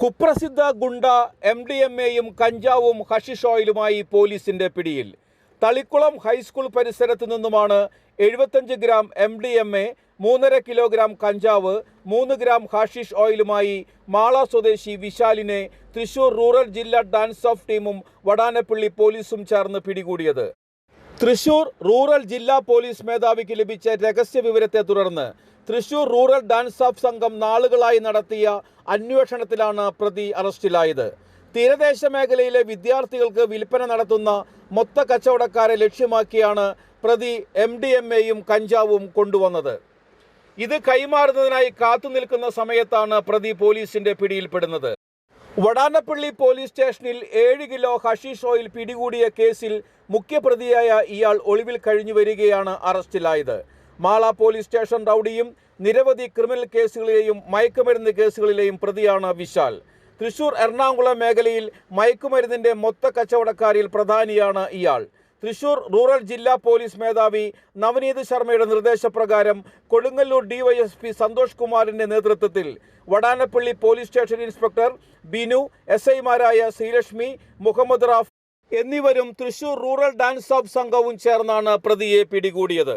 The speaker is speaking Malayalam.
കുപ്രസിദ്ധ ഗുണ്ട എം ഡി എം എയും കഞ്ചാവും ഹഷിഷ് ഓയിലുമായി പോലീസിന്റെ പിടിയിൽ. തളിക്കുളം ഹൈസ്കൂൾ പരിസരത്ത് നിന്നുമാണ് എഴുപത്തഞ്ച് gram M D M A മൂന്നര കിലോഗ്രാം കഞ്ചാവ് മൂന്ന് ഗ്രാം ഹാഷിഷ് ഓയിലുമായി മാള സ്വദേശി വിശാലിനെ തൃശൂർ റൂറൽ ജില്ലാ ഡാൻസ് ഓഫ് ടീമും വടാനപ്പള്ളി പോലീസും ചേർന്ന് പിടികൂടിയത്. തൃശൂർ റൂറൽ ജില്ലാ പോലീസ് മേധാവിക്ക് ലഭിച്ച രഹസ്യ വിവരത്തെ തുടർന്ന് തൃശൂർ റൂറൽ ഡാൻസ് ഓഫ് സംഘം നാളുകളായി നടത്തിയ അന്വേഷണത്തിലാണ് പ്രതി അറസ്റ്റിലായത്. തീരദേശ മേഖലയിലെ വിദ്യാർത്ഥികൾക്ക് വിൽപ്പന നടത്തുന്ന മൊത്ത കച്ചവടക്കാരെ ലക്ഷ്യമാക്കിയാണ് പ്രതി എം ഡി എം എയും കഞ്ചാവും കൊണ്ടുവന്നത്. ഇത് കൈമാറുന്നതിനായി കാത്തുനിൽക്കുന്ന സമയത്താണ് പ്രതി പോലീസിന്റെ പിടിയിൽപ്പെടുന്നത്. വടാനപ്പള്ളി പോലീസ് സ്റ്റേഷനിൽ ഏഴ് കിലോ ഹഷീഷ് ഓയിൽ പിടികൂടിയ കേസിൽ മുഖ്യപ്രതിയായ ഇയാൾ ഒളിവിൽ കഴിഞ്ഞു വരികയാണ് അറസ്റ്റിലായത്. മാള പോലീസ് സ്റ്റേഷൻ റൌഡിയും നിരവധി ക്രിമിനൽ കേസുകളിലെയും മയക്കുമരുന്ന് കേസുകളിലെയും പ്രതിയാണ് വിശാൽ. തൃശൂർ എറണാകുളം മേഖലയിൽ മയക്കുമരുന്നിന്റെ മൊത്ത കച്ചവടക്കാരിൽ പ്രധാനിയാണ് ഇയാൾ. തൃശൂർ റൂറൽ ജില്ലാ പോലീസ് മേധാവി നവനീത് ശർമ്മയുടെ നിർദ്ദേശപ്രകാരം കൊടുങ്ങല്ലൂർ ഡിവൈഎസ്പി സന്തോഷ് കുമാറിന്റെ നേതൃത്വത്തിൽ Vadanappally police station inspector Binu S ഐമാരായ ശ്രീലക്ഷ്മി മുഹമ്മദ് റാഫ് എന്നിവരും തൃശൂർ റൂറൽ ഡാൻസ് ഓഫ് സംഘവും ചേർന്നാണ് പ്രതിയെ പിടികൂടിയത്.